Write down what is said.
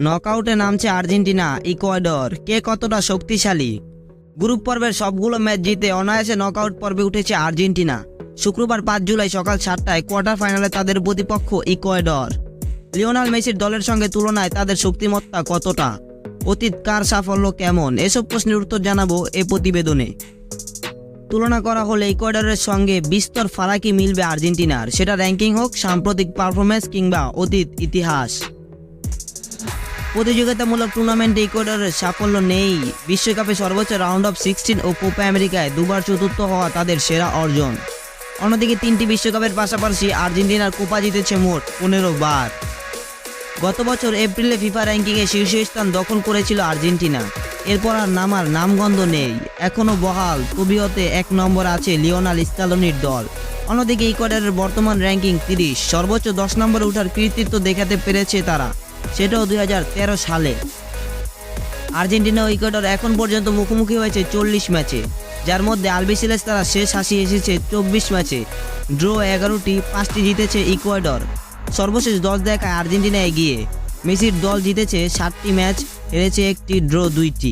নকআউটে নামছে Argentina, Ecuador. কে কতটা শক্তিশালী? গ্রুপ পর্বের সবগুলো ম্যাচ জিতে অনায়াসে নকআউট পর্বে উঠেছে আর্জেন্টিনা। শুক্রবার পাঁচ জুলাই সকাল সাতটায় কোয়ার্টার ফাইনালে তাদের প্রতিপক্ষ ইকুয়েডর। লিওনাল মেসির দলের সঙ্গে তুলনায় তাদের শক্তিমত্তা কতটা? অতীত কার সাফল্য কেমন? এসব প্রশ্নের উত্তর জানাব এ প্রতিবেদনে। তুলনা করা হলে ইকুয়েডরের সঙ্গে বিস্তর ফারাকি মিলবে আর্জেন্টিনার। সেটা র্যাঙ্কিং হোক, সাম্প্রতিক পারফরমেন্স কিংবা অতীত ইতিহাস। প্রতিযোগিতামূলক টুর্নামেন্টে ইকুয়েডরের সাফল্য নেই। বিশ্বকাপে সর্বোচ্চ রাউন্ড অফ সিক্সটিন ও কোপা আমেরিকায় দুবার চতুর্থ হওয়া তাদের সেরা অর্জন। অন্যদিকে তিনটি বিশ্বকাপের পাশাপাশি আর্জেন্টিনার কোপা জিতেছে মোট পনেরো বার। গত বছর এপ্রিলে ফিফা র্যাঙ্কিংয়ে শীর্ষস্থান দখল করেছিল আর্জেন্টিনা। এরপর আর নামার নামগন্ধ নেই। এখনও বহাল, তবিয়তে এক নম্বর আছে লিওনাল স্কালোনির দল। অন্যদিকে ইকুয়েডরের বর্তমান র্যাঙ্কিং তিরিশ। সর্বোচ্চ দশ নম্বরে ওঠার কৃতিত্ব দেখাতে পেরেছে তারা। সেটাও দুই হাজার তেরো সালে। আর্জেন্টিনা উইকেটার এখন পর্যন্ত মুখোমুখি হয়েছে চল্লিশ ম্যাচে, যার মধ্যে আলবিসিলেস তারা শেষ হাসি এসেছে চব্বিশ ম্যাচে। ড্র এগারোটি, পাঁচটি জিতেছে ইকুয়েডর। সর্বশেষ দশ দেখায় আর্জেন্টিনা এগিয়ে। মেসির দল জিতেছে সাতটি ম্যাচ, হেরেছে একটি ড্র দুইটি।